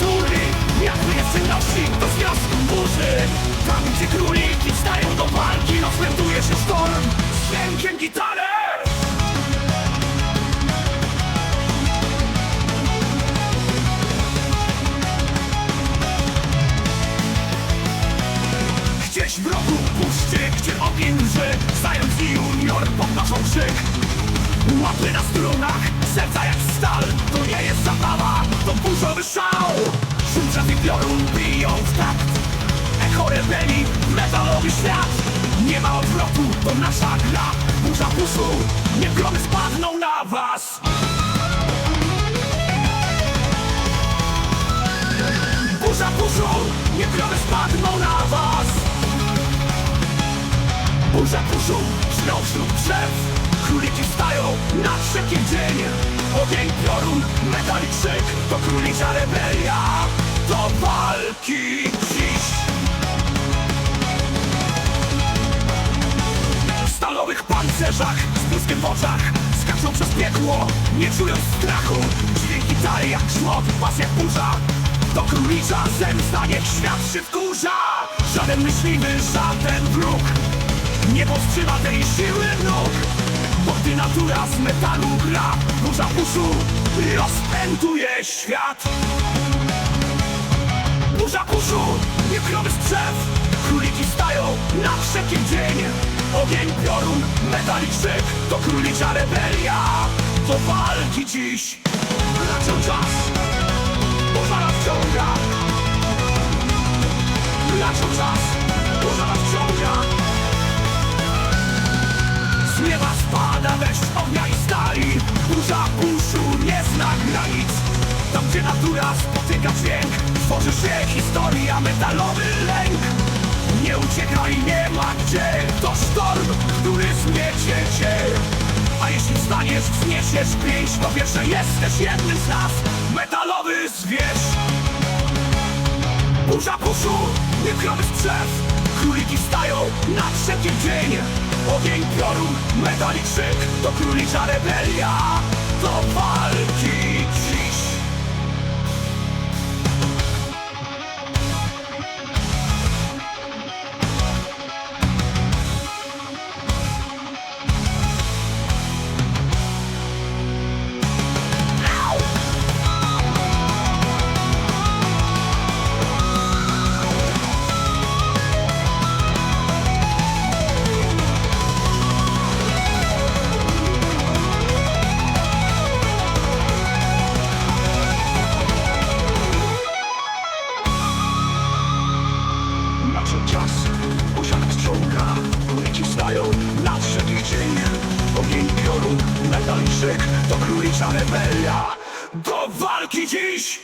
kultury Miasto nie przynosi do związku burzy. Tam gdzie króliki stają do walki Rozpęduje się sztorm z dźwiękiem gitary Gdzieś w rogu puszczy, gdzie ogień lży Zając i junior podnoszą krzyk. Łapy na strunach, serca jak stal To nie jest zabawa, to burzowy szał piorun biją w takt. Echo rebelii, metalowy świat. Nie ma odwrotu, to nasza gra. Burza puszu, niech gromy spadną na was. Burza puszu, niech gromy spadną na was. Burza puszu, żrą wśród drzew. Króliki wstają na wszelkim dzień. Ogień, piorun, metal krzyk To królicza rebelia Do walki dziś. W stalowych pancerzach Z błyskiem w oczach Skaczą przez piekło Nie czując strachu. Dźwięki dalej jak grzmot Was jak burza. To królicza zemsta Niech świat się wkurza. Żaden myśliwy, żaden wróg nie powstrzyma tej siły nóg. Bo gdy natura z metalu gra Burza puszu rozpętuje świat Burza puszu, nie krowy z drzew. Króliki stają na wszelkim dzień. Ogień, piorun, metal i krzyk To królicza rebelia Do walki dziś. Nadciął czas Burza nas wciąga. Nadciął czas Burza nas wciąga. Z nieba spada deszcz ognia i stali. Burza buszu nie zna granic gdzie natura spotyka dźwięk. Tworzy się historia, metalowy lęk. Nie uciekaj, nie ma gdzie. To sztorm, który zmiecie cię. A jeśli wstaniesz, wzniesiesz pięść To wiesz, że jesteś jednym z nas. Metalowy zwierz. Burza puszu, nie krowy z drzew. Króliki wstają na wszelkim dzień. Ogień, piorun, metal i krzyk To królicza rebelia. Do walki krzyk To królicza rebelia Do walki dziś